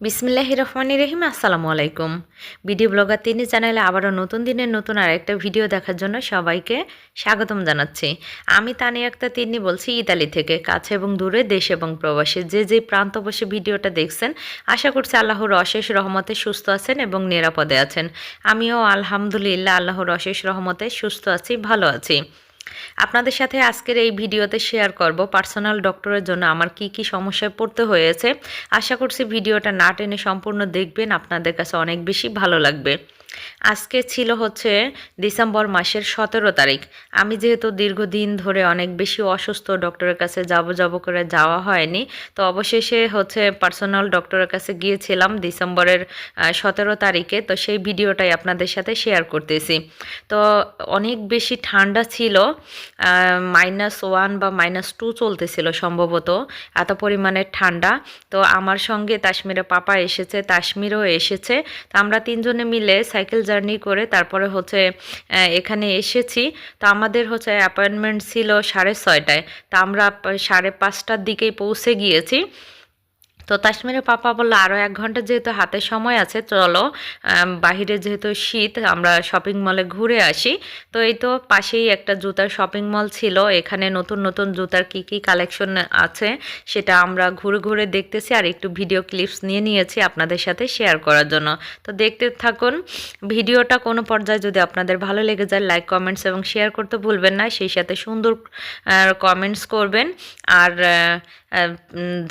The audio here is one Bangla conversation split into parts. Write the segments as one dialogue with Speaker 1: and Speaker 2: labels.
Speaker 1: বিসমিল্লাহ রহমান রহিম, আসসালামু আলাইকুম। ভিডিও ব্লগার তিনি চ্যানেলে আবারও নতুন দিনের নতুন আর একটা ভিডিও দেখার জন্য সবাইকে স্বাগতম জানাচ্ছি। আমি তানিয়া আক্তার, তিনি বলছি ইতালি থেকে, কাছে এবং দূরে দেশ এবং প্রবাসী। যে যে প্রান্ত বসে ভিডিওটা দেখছেন, আশা করছি আল্লাহর অশেষ রহমতে সুস্থ আছেন এবং নিরাপদে আছেন। আমিও আলহামদুলিল্লাহ আল্লাহর অশেষ রহমতে সুস্থ আছি, ভালো আছি। আপনাদের সাথে আজকের এই ভিডিওতে শেয়ার করব পার্সোনাল ডক্টরের জন্য আমার কি কি সমস্যায় পড়তে হয়েছে। আশা করছি ভিডিওটা না টেনে সম্পূর্ণ দেখবেন, আপনাদের কাছে অনেক বেশি ভালো লাগবে। আজকে ছিল হচ্ছে ডিসেম্বর মাসের সতেরো তারিখ। আমি যেহেতু দীর্ঘদিন ধরে অনেক বেশি অসুস্থ, ডক্টরের কাছে যাব যাব করে যাওয়া হয়নি, তো অবশেষে হচ্ছে পার্সোনাল ডক্টরের কাছে গিয়েছিলাম ডিসেম্বরের সতেরো তারিখে, তো সেই ভিডিওটাই আপনাদের সাথে শেয়ার করতেছি। তো অনেক বেশি ঠান্ডা ছিল মাইনাস ওয়ান বা মাইনাস টু চলতেছিল সম্ভবত, এত পরিমাণে ঠান্ডা। তো আমার সঙ্গে কাশ্মীরে পাপা এসেছে কাশ্মীরও এসেছে, তো আমরা তিনজনে মিলে সাইকেল জার্নি করে তারপরে হচ্ছে এখানে এসেছি। তো আমাদের হচ্ছে অ্যাপয়েন্টমেন্ট ছিল সাড়ে ছয়টায়। তা আমরা সাড়ে পাঁচটার দিকেই পৌঁছে গিয়েছি। তো কাশ্মীরের পাপা বলল আরও এক ঘণ্টা যেহেতু হাতে সময় আছে, চলো বাহিরে যেহেতু শীত, আমরা শপিং মলে ঘুরে আসি। তো এই তো পাশেই একটা জুতার শপিং মল ছিল, এখানে নতুন নতুন জুতার কি কি কালেকশন আছে সেটা আমরা ঘুরে ঘুরে দেখতেছি আর একটু ভিডিও ক্লিপস নিয়ে নিয়েছি আপনাদের সাথে শেয়ার করার জন্য। তো দেখতে থাকুন, ভিডিওটা কোনো পর্যায়ে যদি আপনাদের ভালো লেগে যায় লাইক কমেন্টস এবং শেয়ার করতে ভুলবেন না, সেই সাথে সুন্দর কমেন্টস করবেন। আর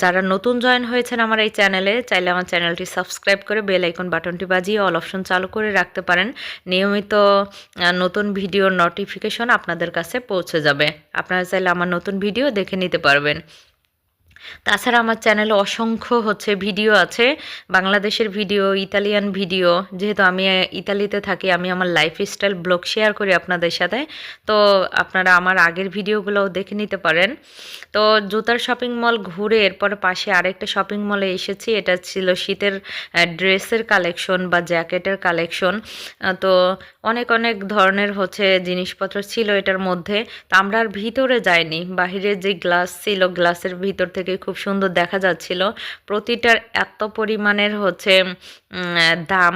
Speaker 1: যারা নতুন জয়েন হয়েছেন আমার এই চ্যানেলে চাইলে আমার চ্যানেলটি সাবস্ক্রাইব করে বেল আইকন বাটনটি বাজিয়ে অল অপশন চালু করে রাখতে পারেন। নিয়মিত নতুন ভিডিওর নোটিফিকেশন আপনাদের কাছে পৌঁছে যাবে। আপনারা চাইলে আমার নতুন ভিডিও দেখে নিতে পারবেন। তাছাড়া আমার চ্যানেলে অসংখ্য হচ্ছে ভিডিও আছে, বাংলাদেশের ভিডিও ইতালিয়ান ভিডিও যেহেতু আমি ইতালিতে থাকি, আমি আমার লাইফ স্টাইল ব্লগ শেয়ার করি আপনাদের সাথে। তো আপনারা আমার আগের ভিডিওগুলোও দেখে নিতে পারেন। তো জুতার শপিং মল ঘুরে এরপরে পাশে আরেকটা শপিং মলে এসেছি, এটা ছিল শীতের ড্রেসের কালেকশন বা জ্যাকেটের কালেকশন তো অনেক অনেক ধরনের হচ্ছে জিনিসপত্র ছিল এটার মধ্যে। তো আমরা আর ভিতরে যাইনি, বাহিরে যে গ্লাস ছিল গ্লাসের ভিতর থেকে খুব সুন্দর দেখা যাচ্ছিল। প্রতিটার এত পরিমাণের হচ্ছে দাম,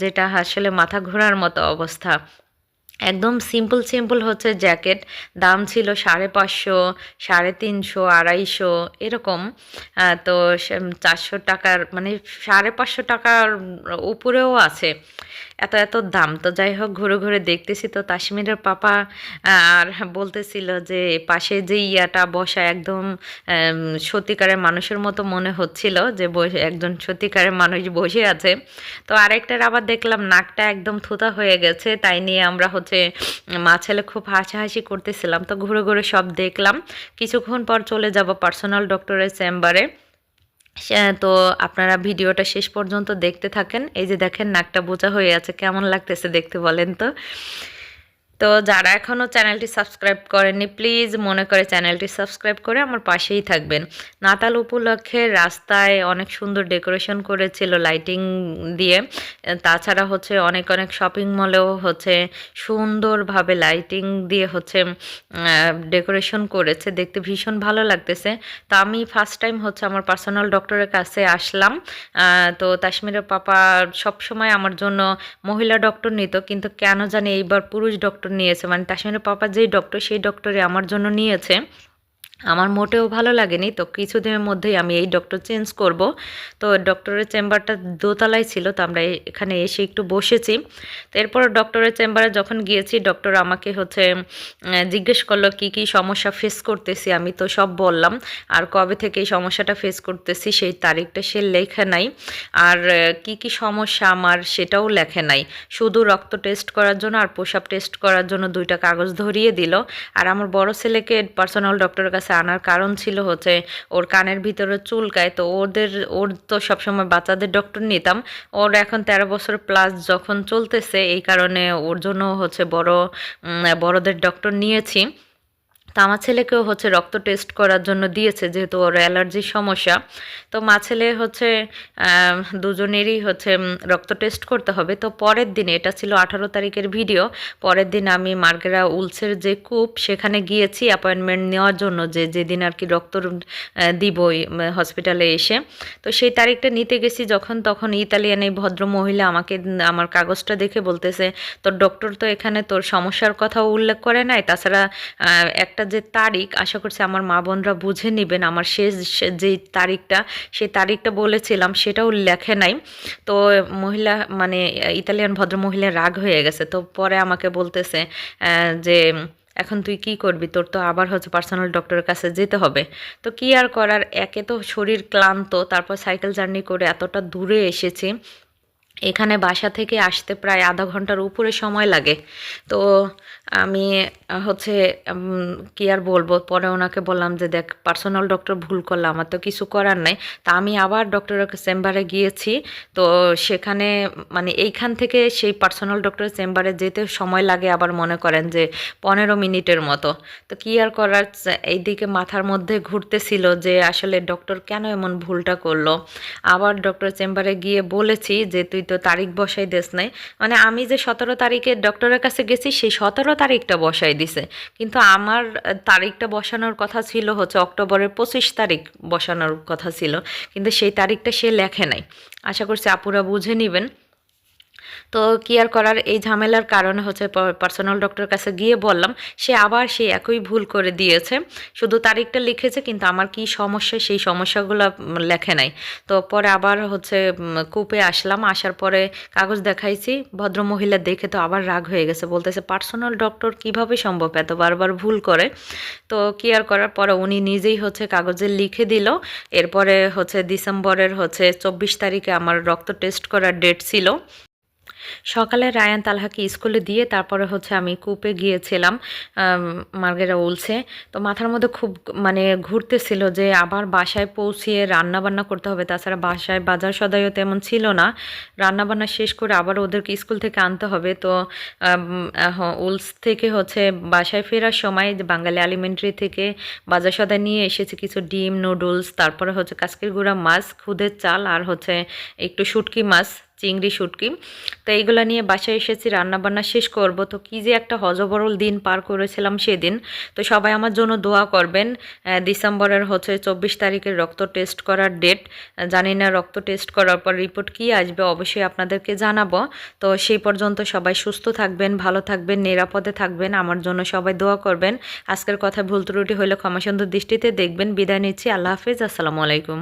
Speaker 1: যেটা আসলে মাথা ঘোরার মতো অবস্থা। একদম সিম্পল সিম্পল হচ্ছে জ্যাকেট। দাম ছিল সাড়ে পাঁচশো, সাড়ে তিনশো, আড়াইশো, এরকম। তো চারশো টাকার মানে সাড়ে পাঁচশো টাকার উপরেও আছে। এত এত দাম। তো যাই হোক, ঘুরে ঘুরে দেখতেছি তো কাশ্মীরের পাপা আর বলতেছিল যে পাশে যে ইয়াটা বসা একদম সত্যিকারের মানুষের মতো মনে হচ্ছিল যে বসে, একজন সত্যিকারের মানুষ বসে আছে। তো আরেকটার আবার দেখলাম নাকটা একদম থুতা হয়ে গেছে, তাই নিয়ে আমরা হচ্ছে মা ছেলে খুব হাসাহাসি করতেছিলাম। তো ঘুরে ঘুরে সব দেখলাম। কিছুক্ষণ পর চলে যাব পার্সোনাল ডক্টরের চেম্বারে। তো আপনারা ভিডিওটা শেষ পর্যন্ত দেখতে থাকেন। এই যে দেখেন, নাকটা বোঝা হয়ে আছে। কেমন লাগতেছে দেখতে বলেন তো? তো যারা এখনও চ্যানেলটি সাবস্ক্রাইব করেননি, প্লিজ মনে করে চ্যানেলটি সাবস্ক্রাইব করে আমার পাশেই থাকবেন। নাতাল উপলক্ষে রাস্তায় অনেক সুন্দর ডেকোরেশন করেছিল লাইটিং দিয়ে। তাছাড়া হচ্ছে অনেক অনেক শপিং মলেও হচ্ছে সুন্দরভাবে লাইটিং দিয়ে হচ্ছে ডেকোরেশন করেছে। দেখতে ভীষণ ভালো লাগতেছে। তো আমি ফার্স্ট টাইম হচ্ছে আমার পার্সোনাল ডক্টরের কাছে আসলাম। তো কাশ্মীরের পাপা সবসময় আমার জন্য মহিলা ডক্টর নিত, কিন্তু কেন জানি এইবার পুরুষ ডক্টর নিয়েছে মানে তাসমিনের পাপা যেই ডক্টর সেই ডক্টরে আমার জন্য নিয়েছে। আমার মোটেও ভালো লাগেনি। তো কিছুদিনের মধ্যেই আমি এই ডক্টর চেঞ্জ করব। তো ডক্টরের চেম্বারটা দোতলায় ছিল, তো আমরা এখানে এসে একটু বসেছি। তো এরপর ডক্টরের চেম্বারে যখন গিয়েছি ডক্টর আমাকে হচ্ছে জিজ্ঞেস করল, কি কি সমস্যা ফেস করতেছি? আমি তো সব বললাম। আর কবে থেকে এই সমস্যাটা ফেস করতেছি, সেই তারিখটা সে লেখে নাই। আর কি কি সমস্যা আমার সেটাও লেখে নাই। শুধু রক্ত টেস্ট করার জন্য আর পোশাক টেস্ট করার জন্য দুইটা কাগজ ধরিয়ে দিল। আর আমার বড় ছেলেকে পার্সোনাল ডক্টরের কাছে আনার কারণ ছিল হচ্ছে ওর কানের ভিতরে চুলকায় তো ওদের, ওর তো সবসময় বাচ্চাদের ডক্টর নিতাম। ওর এখন তেরো বছর প্লাস যখন চলতেছে, এই কারণে ওর জন্য হচ্ছে বড় বড়দের ডক্টর নিয়েছি। তো আমার ছেলেকেও হচ্ছে রক্ত টেস্ট করার জন্য দিয়েছে যেহেতু ওর অ্যালার্জির সমস্যা। তো মা ছেলে হচ্ছে দুজনেরই হচ্ছে রক্ত টেস্ট করতে হবে। তো পরের দিনে এটা ছিল আঠারো তারিখের ভিডিও পরের দিন আমি মার্গেরা উলসের যে কূপ সেখানে গিয়েছি অ্যাপয়েন্টমেন্ট নেওয়ার জন্য যে যেদিন আর কি রক্ত দিব হসপিটালে এসে। তো সেই তারিখটা নিতে গেছি যখন তখন ইতালিয়ান এই ভদ্র মহিলা আমাকে আমার কাগজটা দেখে বলতেছে তোর ডক্টর তো এখানে তোর সমস্যার কথাও উল্লেখ করে নাই তাছাড়া আহ, একটা যে তারিখ, আশা করছি আমার মা বোনরা বুঝে নেবেন আমার শেষ যেই তারিখটা, সেই তারিখটা বলেছিলাম, সেটাও লেখে নাই। তো মহিলা মানে ইতালিয়ান ভদ্র মহিলা রাগ হয়ে গেছে। তো পরে আমাকে বলতেছে যে এখন তুই কি করবি? তোর তো আবার হচ্ছে পার্সোনাল ডক্টরের কাছে যেতে হবে। তো কি আর করার? একে তো শরীর ক্লান্ত, তারপর সাইকেল জার্নি করে এতটা দূরে এসেছি। এখানে বাসা থেকে আসতে প্রায় আধা ঘণ্টার উপরে সময় লাগে। তো আমি হচ্ছে কি আর বলব? পরে ওনাকে বললাম যে, দেখ পার্সোনাল ডক্টর ভুল করলাম আমার তো কিছু করার নাই। তা আমি আবার ডক্টরের চেম্বারে গিয়েছি। তো সেখানে মানে এইখান থেকে সেই পার্সোনাল ডক্টরের চেম্বারে যেতে সময় লাগে আবার মনে করেন যে, পনেরো মিনিটের মতো। তো কি আর করার? এইদিকে মাথার মধ্যে ঘুরতেছিল যে, আসলে ডক্টর কেন এমন ভুলটা করল? আবার ডক্টর চেম্বারে গিয়ে বলেছি যে, তুই তো তারিখ বসাই দিস নাই। মানে আমি যে সতেরো তারিখে ডক্টরের কাছে গেছি, সেই সতেরো তারিখটা বসাই দিছে। কিন্তু আমার তারিখটা বসানোর কথা ছিল হচ্ছে অক্টোবরের পঁচিশ তারিখ বসানোর কথা ছিল। কিন্তু সেই তারিখটা সে লেখে নাই। আশা করছি আপুরা বুঝে নেবেন। তো কি আর করার? এই ঝামেলার কারণে হচ্ছে পার্সোনাল ডক্টর কাছে গিয়ে বললাম, সে আবার সেই একই ভুল করে দিয়েছে। শুধু তারিখটা লিখেছে, কিন্তু আমার কি সমস্যা, সেই সমস্যাগুলো লেখে নাই। তো পরে আবার হচ্ছে কূপে আসলাম, আসার পরে কাগজ দেখাইছি, ভদ্র মহিলা দেখে তো আবার রাগ হয়ে গেছে। বলতেছে পার্সোনাল ডক্টর কীভাবে সম্ভব? এত বারবার ভুল করে। তো কি আর করার? পরে উনি নিজেই হচ্ছে কাগজে লিখে দিল। এরপরে হচ্ছে ডিসেম্বরের হচ্ছে চব্বিশ তারিখে আমার রক্ত টেস্ট করার ডেট ছিল। সকালে রায়ান তালহাকে স্কুলে দিয়ে তারপরে হচ্ছে আমি কূপে গিয়েছিলাম মার্গেরা উলছে। তো মাথার মধ্যে খুব মানে ঘুরতেছিল যে আবার বাসায় পৌঁছিয়ে রান্না বান্না করতে হবে। তাছাড়া বাসায় বাজার সদাইও তেমন ছিল না। রান্না বান্না শেষ করে আবার ওদেরকে স্কুল থেকে আনতে হবে। তো উলস থেকে হচ্ছে বাসায় ফেরার সময় যে বাঙালি এলিমেন্টারি থেকে বাজার সদাই নিয়ে এসেছি কিছু ডিম, নুডলস, তারপরে হচ্ছে কাসকির গুঁড়া মাছ, খুদের চাল আর হচ্ছে একটু শুটকি মাছ। চিংড়ি শুটকি তো এইগুলো নিয়ে বাসায় এসেছি, রান্নাবান্না শেষ করব। তো কি যে একটা হজবরল দিন পার করেছিলাম সেদিন। তো সবাই আমার জন্য দোয়া করবেন ডিসেম্বরের হচ্ছে চব্বিশ তারিখের রক্ত টেস্ট করার ডেট জানি না রক্ত টেস্ট করার পর রিপোর্ট কি আসবে, অবশ্যই আপনাদেরকে জানাব। তো সেই পর্যন্ত সবাই সুস্থ থাকবেন, ভালো থাকবেন, নিরাপদে থাকবেন। আমার জন্য সবাই দোয়া করবেন। আজকের কথা ভুল ত্রুটি হলে ক্ষমাসুন্দর দৃষ্টিতে দেখবেন। বিদায় নিচ্ছি। আল্লাহ হাফিজ। আসসালামু আলাইকুম।